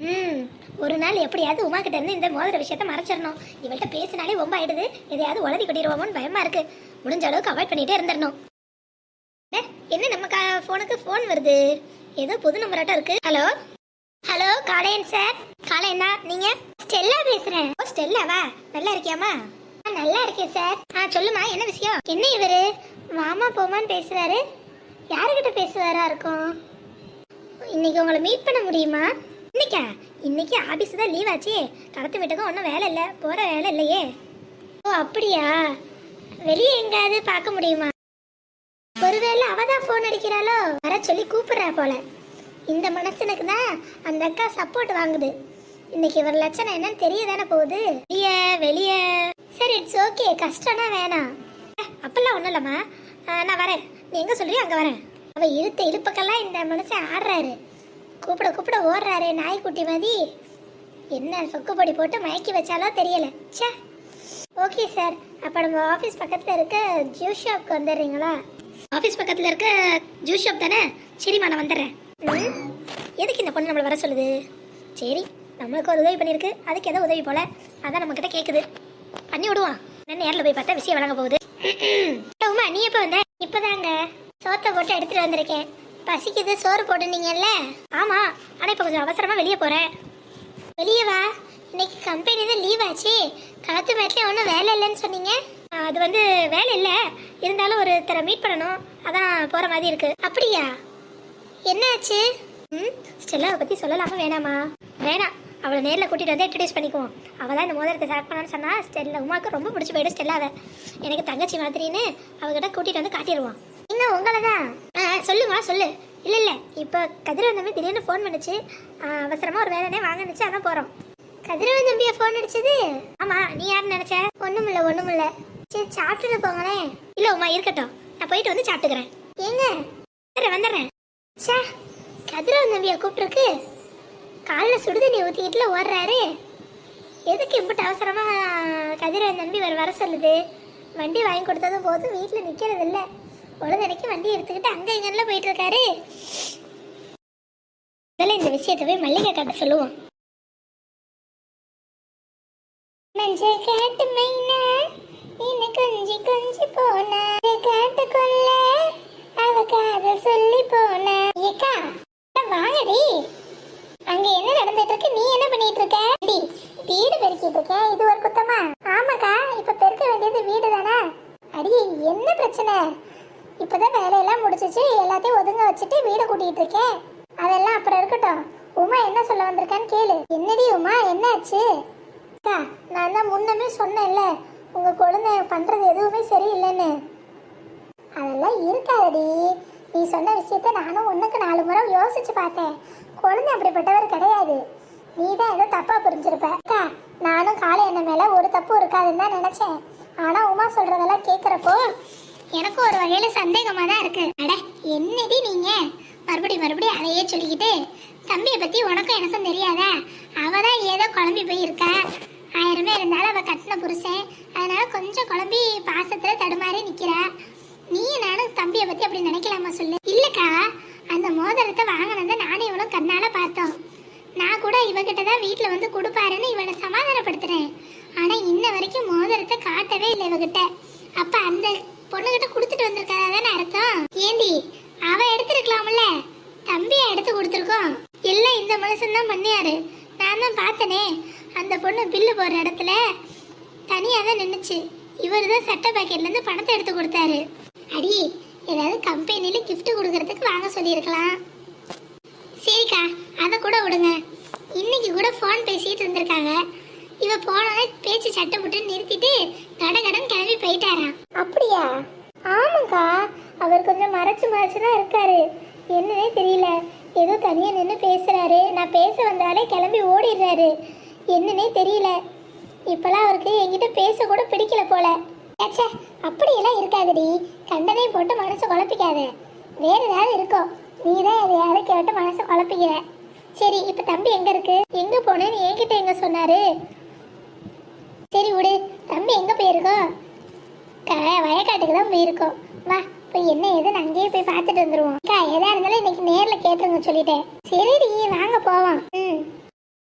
ம் ஒரு நாள் எப்படியாவது உமா கிட்ட இருந்து இந்த மோதிர விஷயத்த மறைச்சிடணும். இவள்கிட்ட பேசினாலே ரொம்ப ஆயிடுது. எதையாவது உளறி கொட்டிடுவோமோன்னு பயமா இருக்கு. முடிஞ்ச அளவுக்கு அவாய்ட் பண்ணிட்டே இருந்துடணும். என்ன நம்ம கா ஃபோனுக்கு ஃபோன் வருது? ஏதோ புது நம்பராட்டம் இருக்கு. Hello hello Kalaiyan sir Kalaiyan தான் நீங்க? ஸ்டெல்லா பேசுறேன். ஓ ஸ்டெல்லாவா? நல்லா இருக்கியாமா? ஆ, நல்லா இருக்கேன் சார் ஆ சொல்லுமா என்ன விஷயம்? என்ன இவரு? மாமா போமான்னு பேசுறாரு. யாருக்கிட்ட பேசுவாரா இருக்கும்? இன்னைக்கு உங்களை மீட் பண்ண முடியுமா? இன்னைக்கா? இன்னைக்கு ஆபீஸ் தான் லீவ் ஆச்சு. கடத்து வீட்டுக்கும் ஒன்றும் வேலை இல்லை. போற வேலை இல்லையே. ஓ அப்படியா? வெளியே எங்காவது பார்க்க முடியுமா? ஒருவேளை அவ தான் ஃபோன் அடிக்கிறாளோ? வர சொல்லி கூப்பிடுறா போல. இந்த மனுஷனுக்கு தான் அந்த அக்கா சப்போர்ட் வாங்குது. இன்னைக்கு இவர் லட்சணம் என்னன்னு தெரிய தானே போகுது? வெளியே வெளியே. சரி இட்ஸ் ஓகே கஷ்டம்னா வேணாம். அப்பெல்லாம் ஒன்றும் இல்லைம்மா. நான் வரேன். நீ எங்கே சொல்றியோ அங்கே வரேன். அவள் இழுத்த இழுப்புக்கெல்லாம் இந்த மனுஷன் ஆடுறாரு. கூப்பிட கூப்பிட ஓடுறாரு நாய்க்குட்டி மாதிரி. என்ன சொக்குப்பொடி போட்டு மயக்கி வச்சாலோ தெரியல. ச்சே. Okay sir. அப்போ நம்ம ஆஃபீஸ் பக்கத்தில் இருக்க ஜூஸ் ஷாப்க்கு வந்துடுறீங்களா? ஆஃபீஸ் பக்கத்தில் இருக்க ஜூஸ் ஷாப் தானே? சரிம்மா நான் வந்துடுறேன். எதுக்கு இந்த பொண்ணு நம்மளை வர சொல்லுது? சரி நம்மளுக்கு ஒரு உதவி பண்ணியிருக்கு. அதுக்கு ஏதோ உதவி போல. அதான் நம்ம கிட்ட கேட்குது பண்ணி விடுவான் நான் நேரில் போய் பார்த்தா விஷயம் வழங்க போகுது. உமா நீ எப்போ வந்த? இப்போதாங்க. சோத்தை போட்டு எடுத்துட்டு வந்திருக்கேன். பசிக்குது சோறு போட்டுனீங்கல்ல? ஆமாம் ஆனால் இப்போ கொஞ்சம் அவசரமாக வெளியே போகிறேன் வெளியே வா. இன்னைக்கு கம்பெனி தான் லீவ் ஆச்சு. காத்து மேட்லேயே ஒன்றும் வேலை இல்லைன்னு சொன்னீங்க. அது வந்து வேலை இல்லை. இருந்தாலும் ஒருத்தரை மீட் பண்ணணும். அதான் போகிற மாதிரி இருக்குது அப்படியா? என்னாச்சு? ம் ஸ்டெல்லாவை பற்றி சொல்லலாமா வேணாமா? வேணாம். அவளை நேரில் கூட்டிகிட்டு வந்து இன்ட்ரடியூஸ் பண்ணிக்குவோம். அவள் தான் இந்த மோதிரத்தை செலக்ட் பண்ணான்னு சொன்னால் ஸ்டெல்ல உமாக்கு ரொம்ப பிடிச்சி போயிடும் ஸ்டெல்லாவை. எனக்கு தங்கச்சி மாதிரின்னு அவகிட்ட கூட்டிகிட்டு வந்து காட்டிடுவோம் இன்னும் உங்களை தான் சொல்லுமா சொல்லு. இல்லை இல்லை. இப்போ கதிரவன் திடீர்னு ஃபோன் பண்ணுச்சு. அவசரமாக ஒரு வேலைனே வாங்கினுச்சு அதான் போகிறோம் கதிரவன் தம்பியை ஃபோன் அடிச்சது? ஆமாம் நீ யாருன்னு நினச்ச? ஒன்றும் இல்லை ஒன்றும் இல்லை சரி சாப்பிட்டுட்டு போங்களேன் இல்லை உமா இருக்கட்டும். நான் போயிட்டு வந்து சாப்பிட்டுக்கிறேன். ஏங்க? வந்துடுறேன் வந்துடுறேன். சே கதிரவன் தம்பியை கூப்பிட்டுருக்கு. காலில் சுடுதண்ணி ஊற்றிக்கிட்டுல ஓடுறாரு. எதுக்கு இம்பிட்டு அவசரமாக கதிரவன் தம்பி வர வர சொல்லுது? வண்டி வாங்கி கொடுத்ததும் போதும் வீட்டில் நிற்கிறது இல்லை பொழுதனைக்கு வண்டி எடுத்துக்கிட்டு அங்கே இங்கெல்லாம் போயிட்டு இருக்காரு முதல்ல இந்த விஷயத்தை போய் மல்லிகை கட்ட சொல்லுவோம். மஞ்சள் கேட்டு மைனா இன்ன கொஞ்சி கொஞ்சி போன. கேட்டுக்குள்ள அவ காதல் சொல்லி போன. ஏக்கா வாங்கடி. அங்க என்ன நடந்துட்டு இருக்கு நீ என்ன பண்ணிட்டு இருக்க டி, வீடு பெருக்கிட்டு இருக்க இது ஒரு குத்தமா? ஆமாக்கா இப்ப பெருக்க வேண்டியது வீடு தானா அடி என்ன பிரச்சனை? இப்பதான் வேலையெல்லாம் முடிச்சிச்சு எல்லாத்தையும் ஒதுங்க வச்சுட்டு வீடு கூட்டிட்டு இருக்கேன். அதெல்லாம் அப்புறம் இருக்கட்டும். உமா என்ன சொல்ல வந்திருக்கான்னு கேளு. என்னடி உமா என்னாச்சு? அக்கா நான் தான் முன்னமே சொன்னேன்ல உங்க குழந்தை பண்றது எதுவுமே சரியில்லைன்னு. அதெல்லாம் இருக்காதடி. நீ சொன்ன விஷயத்த நானும் ஒன்றுக்கு நாலு முறை யோசிச்சு பார்த்தேன். குழந்தை அப்படிப்பட்டவர் கிடையாது. நீ தான் ஏதோ தப்பா புரிஞ்சிருப்ப. அக்கா நானும் காலை எண்ணெய் மேல ஒரு தப்பு இருக்காதுன்னு தான் நினைச்சேன். ஆனா உமா சொல்றதெல்லாம் கேக்குறப்போ எனக்கும் ஒரு வகையில சந்தேகமா தான் இருக்கு. அட என்னடி நீங்க? மறுபடி மறுபடியும் அதையே சொல்லிக்கிட்டு தம்பியை பத்தி உனக்கும் எனக்கும் தெரியாதா? அவ தான் ஏதோ குழம்பி போயிருக்கா. ஆயிரமே இருந்தாலும் அவ கட்டின புருஷன். அதனால கொஞ்சம் குழம்பி பாசத்துல தடுமாறி நிக்கிறா. நீ நானும் தம்பியை பத்தி அப்படி நினைக்கலாமா சொல்லு? இல்லக்கா அந்த மோதிரத்தை வாங்கினதை நானும் இவனும் கண்ணால பார்த்தோம். நான் கூட இவகிட்ட தான் வீட்டில் வந்து கொடுப்பாருன்னு இவனை சமாதானப்படுத்துறேன். ஆனா இன்ன வரைக்கும் மோதிரத்தை காட்டவே இல்லை இவகிட்ட. அப்ப அந்த பொண்ணுகிட்ட கொடுத்துட்டு வந்திருக்காதா தானே அர்த்தம்? ஏண்டி அவ எடுத்திருக்கலாம்ல? தம்பியை எடுத்து கொடுத்துருக்கோம். எல்லாம் இந்த மனுஷன் தான் பண்ணியாரு. நான் தான் பார்த்தனே அந்த பொண்ணு பில்லு போடுற இடத்துல தனியாக தான் நின்றுச்சு இவர் தான் சட்டை பாக்கெட்லேருந்து பணத்தை எடுத்து கொடுத்தாரு. அடி ஏதாவது கம்பெனியில் கிஃப்ட் கொடுக்கறதுக்கு வாங்க சொல்லியிருக்கலாம். சரிக்கா அதை கூட விடுங்க. இன்னைக்கு கூட ஃபோன் பேசிட்டு இருந்திருக்காங்க இவ போனதை பேச்சு சட்டை போட்டு நிறுத்திட்டு கட கடன் கிளம்பி போயிட்டாராம். அப்படியா? ஆமாக்கா அவர் கொஞ்சம் மறைச்சு மறைச்சு தான் இருக்காரு. என்னன்னே தெரியல. ஏதோ தனியாக நின்று பேசுறாரு. நான் பேச வந்தாலே கிளம்பி ஓடிடுறாரு. என்னன்னே தெரியல. இப்பெல்லாம் அவருக்கு என்கிட்ட பேச கூட பிடிக்கல போல. ஏச்சே அப்படியெல்லாம் இருக்காதடி. கண்டனே போட்டு மனசை குழப்பிக்காத. வேற ஏதாவது இருக்கும் நீ தான் எதையாவது கேட்டு மனசை குழப்பிக்கிற. சரி இப்போ தம்பி எங்க இருக்கு? எங்க போனேன்னு என்கிட்ட எங்க சொன்னாரு? சரி விடு. தம்பி எங்க போயிருக்கோம் க வயக்காட்டுக்கு தான் போயிருக்கோம். வா போய் என்ன ஏதுன்னு அங்கேயே போய் பார்த்துட்டு வந்துருவோம். அக்கா எதா இருந்தாலும் இன்னைக்கு நேரில் கேட்டுருங்க சொல்லிட்டேன். சரிடி வாங்க போவோம். ம்.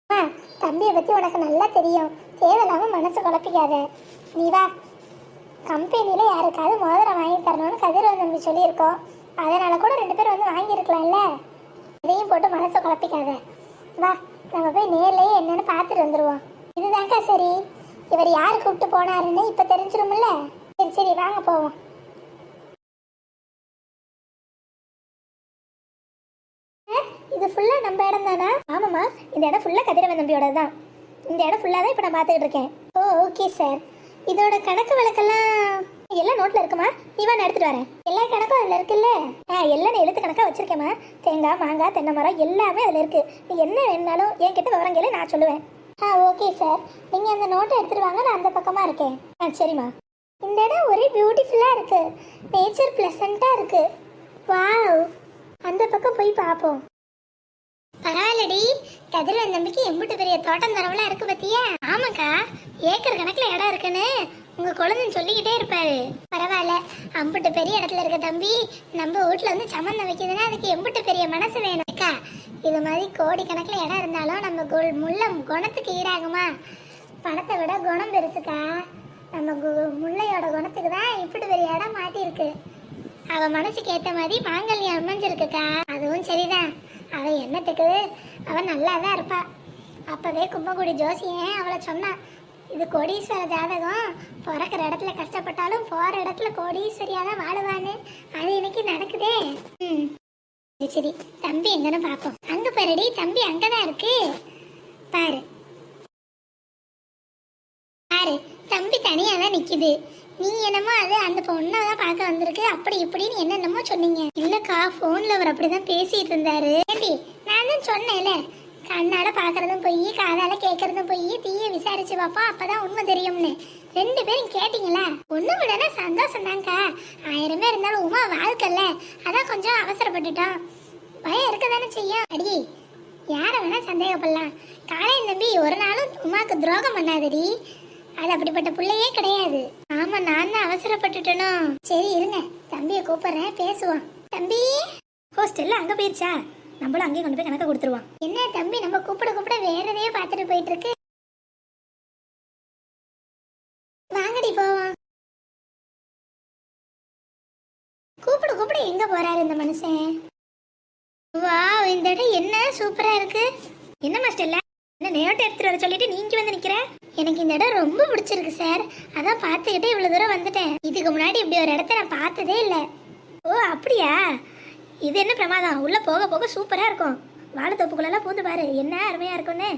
வா தம்பியை பற்றி உனக்கு நல்லா தெரியும். தேவையில்லாமல் மனசு குழப்பிக்காத. நீ வா. கம்பெனியில் யாருக்காவது மோதிரம் வாங்கி தரணும்னு கதிரவன் தம்பி சொல்லியிருக்கோம். அதனால கூட ரெண்டு பேரும் வந்து வாங்கியிருக்கலாம்ல? இதையும் போட்டு மனசை குழப்பிக்காத. வா நம்ம போய் நேர்லேயே என்னன்னு பார்த்துட்டு வந்துடுவோம் இதுதான்க்கா சரி. இவர் யார் கூப்பிட்டு போனாருன்னு இப்ப தெரிஞ்சிடும்ல சரி சரி வாங்க போவோம். இது ஃபுல்லா நம்ம இடம் தானா? ஆமாம்மா இந்த இடம் ஃபுல்லா கதிரவன் தம்பியோட தான். இந்த இடம் ஃபுல்லா தான் இப்போ நான் பார்த்துக்கிட்டு இருக்கேன். ஓ ஓகே சார் இதோட கணக்கு வழக்கெல்லாம் எல்லாம் நோட்ல இருக்குமா? நீ நான் எடுத்துட்டு வரேன். எல்லா கணக்கும் அதுல இருக்குல்ல? ஆ எல்லாம் எழுத்து கணக்கா வச்சிருக்கேம்மா. தேங்காய் மாங்காய் தென்னை மரம் எல்லாமே அதுல இருக்கு. நீ என்ன வேணாலும் என்கிட்ட விவரம் கேளு நான் சொல்லுவேன். ஆ ஓகே சார் நீங்கள் அந்த நோட்டை எடுத்துகிட்டு வாங்க நான் அந்த பக்கமாக இருக்கேன். ஆ சரிம்மா. இந்த இடம் ஒரே பியூட்டிஃபுல்லாக இருக்குது நேச்சர் ப்ளசண்ட்டாக இருக்குது வாவ் அந்த பக்கம் போய் பார்ப்போம். பரவாயில்லடி. கதிரவன் தம்பிக்கு எம்பிட்டு பெரிய தோட்டம் தரவெல்லாம் இருக்கு பத்தியா? ஆமாக்கா. ஏக்கர் கணக்கில் இடம் இருக்குன்னு. உங்க குழந்தைன்னு சொல்லிக்கிட்டே இருப்பாரு. பரவாயில்ல அம்புட்டு பெரிய இடத்துல இருக்க தம்பி நம்ம வீட்டுல வந்து சம்மந்தம் வைக்குதுன்னா அதுக்கு எம்புட்டு பெரிய மனசு வேணும். அக்கா இது மாதிரி கோடி கணக்குல இடம் இருந்தாலும் நம்ம குள் முள்ளம் குணத்துக்கு ஈடாகுமா? பணத்தை விட குணம் பெருசுக்கா? நம்ம கு- முல்லையோட குணத்துக்கு தான் இப்படி பெரிய இடம் மாட்டியிருக்கு. அவ மனசுக்கு ஏத்த மாதிரி மாங்கல்யம் அமைஞ்சிருக்குக்கா? அதுவும் சரிதான். அவ என்னத்துக்கு? அவ நல்லா தான் இருப்பா. அப்பவே கும்பகுடி ஜோசியன் அவளை சொன்னா இது கோடீஸ்வர ஜாதகம். பிறக்கிற இடத்துல கஷ்டப்பட்டாலும் போற இடத்துல கோடீஸ்வரியா தான் வாழுவான்னு. அது இன்னைக்கு நடக்குதே. ம். சரி சரி. தம்பி எங்கன்னு பார்ப்போம். அங்க பாருடி தம்பி அங்கதான் இருக்கு. பாரு. பாரு தம்பி தனியா தான் நிக்குது. நீ என்னமோ அது அந்த பொண்ணை தான் பார்க்க வந்திருக்கு. அப்படி இப்படின்னு என்னென்னமோ சொன்னீங்க. இல்லக்கா ஃபோனில் அவர் அப்படிதான் பேசிட்டு இருந்தாரு. ஏண்டி நான் தான் சொன்னேன்ல. கண்ணால பாக்குறதும் பொய் காதால கேட்கறதும் பொய் தீய விசாரிச்சு பாப்பா அப்பதான் உண்மை தெரியும்னு. ரெண்டு பேரும் கேட்டீங்களா? ஒண்ணு விடனா சந்தோஷம் தான்க்கா ஆயிரம் பேர் இருந்தாலும் உமா வாழ்க்கல்ல அதான் கொஞ்சம் அவசரப்பட்டுட்டோம் பயம் இருக்க தானே செய்யும். அடி யார வேணா சந்தேகப்படலாம். காலையில் தம்பி ஒரு நாளும் உமாக்கு துரோகம் பண்ணாதடி. அது அப்படிப்பட்ட பிள்ளையே கிடையாது. ஆமா நான் தான் அவசரப்பட்டுட்டனோ. சரி இருங்க. தம்பியை கூப்பிடுறேன் பேசுவோம். தம்பி ஹோஸ்டல்ல அங்க போயிருச்சா? நம்மளும் அங்கேயே கொண்டு போய் கணக்க கொடுத்துருவோம். என்ன தம்பி நம்ம கூப்பிட கூப்பிட வேற எதையோ பார்த்துட்டு போயிட்டு இருக்கு வாங்கடி போவோம். கூப்பிடு கூப்பிடு எங்க போறாரு இந்த மனுஷன்? வா இந்த இடம் என்ன சூப்பரா இருக்கு. என்ன மாஸ்டர்ல என்ன நேரத்தை எடுத்துட்டு வர சொல்லிட்டு நீங்க வந்து நிக்கிற? எனக்கு இந்த இடம் ரொம்ப பிடிச்சிருக்கு சார். அதான் பார்த்துக்கிட்டே இவ்வளவு தூரம் வந்துட்டேன். இதுக்கு முன்னாடி இப்படி ஒரு இடத்த நான் பார்த்ததே இல்லை. ஓ அப்படியா? இது என்ன பிரமாதம்? உள்ள போக போக சூப்பரா இருக்கும். வாழைத்தோப்புக்குள்ளெல்லாம் பூந்து பாரு. என்ன அருமையா இருக்கும்னு.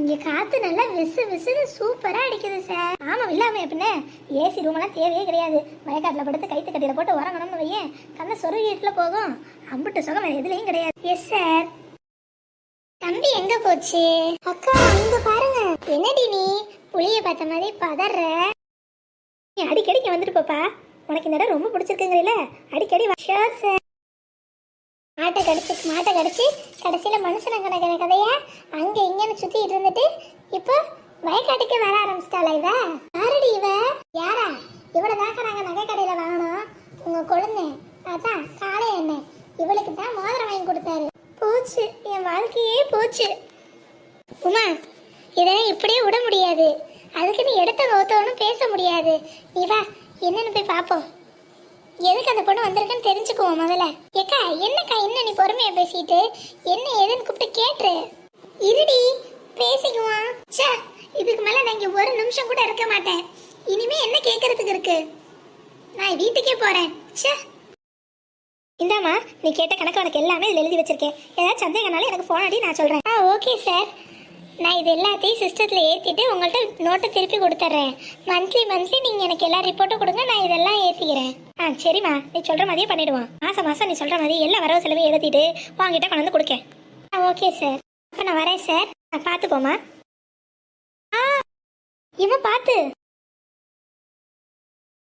இங்க காத்து நல்லா விசு விசுன்னு சூப்பரா அடிக்குது சார் ஆமா இல்லாம எப்படின்னு ஏசி ரூம் எல்லாம் தேவையே கிடையாது. வயக்காட்டுல படுத்து கைத்து கட்டியில போட்டு உறங்கணும்னு வையேன். கண்ண சொருகிட்டுல போகும். அம்புட்டு சுகம் வேற எதுலயும் கிடையாது. எஸ் சார் தம்பி எங்க போச்சு? அக்கா இங்க பாருங்க. என்னடி நீ? புளிய பார்த்த மாதிரி பதற. நீ அடிக்கடி இங்க வந்துட்டு போப்பா. உனக்கு இந்த இடம் ரொம்ப பிடிச்சிருக்குங்கிறீல அடிக்கடி வா. ஷோர் சார் மாட்டை கடிச்சு மாட்டை கடிச்சு கடைசியில் மனுஷனை கணக்கிற கதையா அங்கே இங்கேன்னு சுற்றிட்டு இருந்துட்டு இப்போ வயக்காட்டுக்கு வர ஆரம்பிச்சிட்டாளா இவ? யாரடி இவ? யாரா? இவளை தாக்க நாங்கள் நகை கடையில் வாங்கினோம். உங்கள் கொழுந்தை. அதான் காளை என்ன? இவளுக்கு தான் மோதிரம் வாங்கி கொடுத்தாரு. போச்சு. என் வாழ்க்கையே போச்சு. உமா இதை இப்படியே விட முடியாது. அதுக்கு நீ எடுத்த கௌத்தவனும் பேச முடியாது. நீ வா என்னன்னு போய் பார்ப்போம் எதுக்கு அந்த பொண்ணு வந்திருக்குன்னு தெரிஞ்சுக்குவோம் முதல்ல. ஏக்கா என்னக்கா என்ன நீ பொறுமையா பேசிட்டு? என்ன ஏதுன்னு கூப்பிட்டு கேட்டுரு. இருடி பேசிக்குவான். ச்சே இதுக்கு மேல நான் இங்க ஒரு நிமிஷம் கூட இருக்க மாட்டேன். இனிமே என்ன கேட்கறதுக்கு இருக்கு? நான் வீட்டுக்கே போறேன். ச்சே. இந்தாம்மா நீ கேட்ட கணக்கு உனக்கு எல்லாமே இதில் எழுதி வச்சிருக்கேன். ஏதாவது சந்தேகம்னாலும் எனக்கு ஃபோன் அடி நான் சொல்கிறேன் ஆ ஓகே சார் நான் இது எல்லாத்தையும் சிஸ்டத்தில் ஏற்றிட்டு உங்கள்கிட்ட நோட்டை திருப்பி கொடுத்துட்றேன் மந்த்லி மந்த்லி நீங்கள் எனக்கு எல்லா ரிப்போர்ட்டும் கொடுங்க நான் இதெல்லாம் ஏற்றிக்கிறேன் ஆ சரிம்மா. நீ சொல்கிற மாதிரியே பண்ணிடுவோம் மாதம் மாதம் நீ சொல்கிற மாதிரி எல்லா வரவு செலவையும் எழுதிட்டு உங்ககிட்ட கொண்டு வந்து கொடுக்கேன். ஆ ஓகே சார் அப்போ நான் வரேன் சார் நான் பார்த்துக்கோமா ஆ இவன் பார்த்து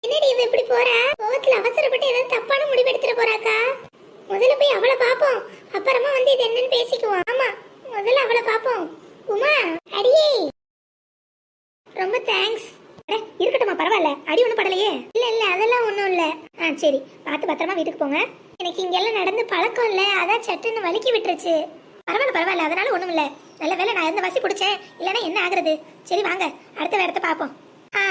என்னடி இவ இப்படி போறா? கோவத்துல அவசரப்பட்டு ஏதாவது தப்பான முடிவு எடுத்துட்டு போறாக்கா? முதல்ல போய் அவளை பாப்போம். அப்புறமா வந்து இது என்னன்னு பேசிக்குவோம். ஆமா முதல்ல அவளை பாப்போம். உமா அடியே ரொம்ப தேங்க்ஸ் இருக்கட்டும்மா பரவாயில்ல. அடி ஒன்றும் படலையே. இல்ல இல்ல அதெல்லாம் ஒன்றும் இல்ல. ஆ சரி. பார்த்து பத்திரமா வீட்டுக்கு போங்க. எனக்கு இங்கெல்லாம் நடந்து பழக்கம் இல்ல. அதான் சட்டுன்னு வலிக்கி விட்டுருச்சு. பரவாயில்ல பரவாயில்ல. அதனால ஒன்றும் இல்லை. நல்ல வேளை நான் இருந்த வாசி பிடிச்சேன். இல்லைன்னா என்ன ஆகுறது? சரி வாங்க. அடுத்த இடத்த பார்ப்போம். ஆ.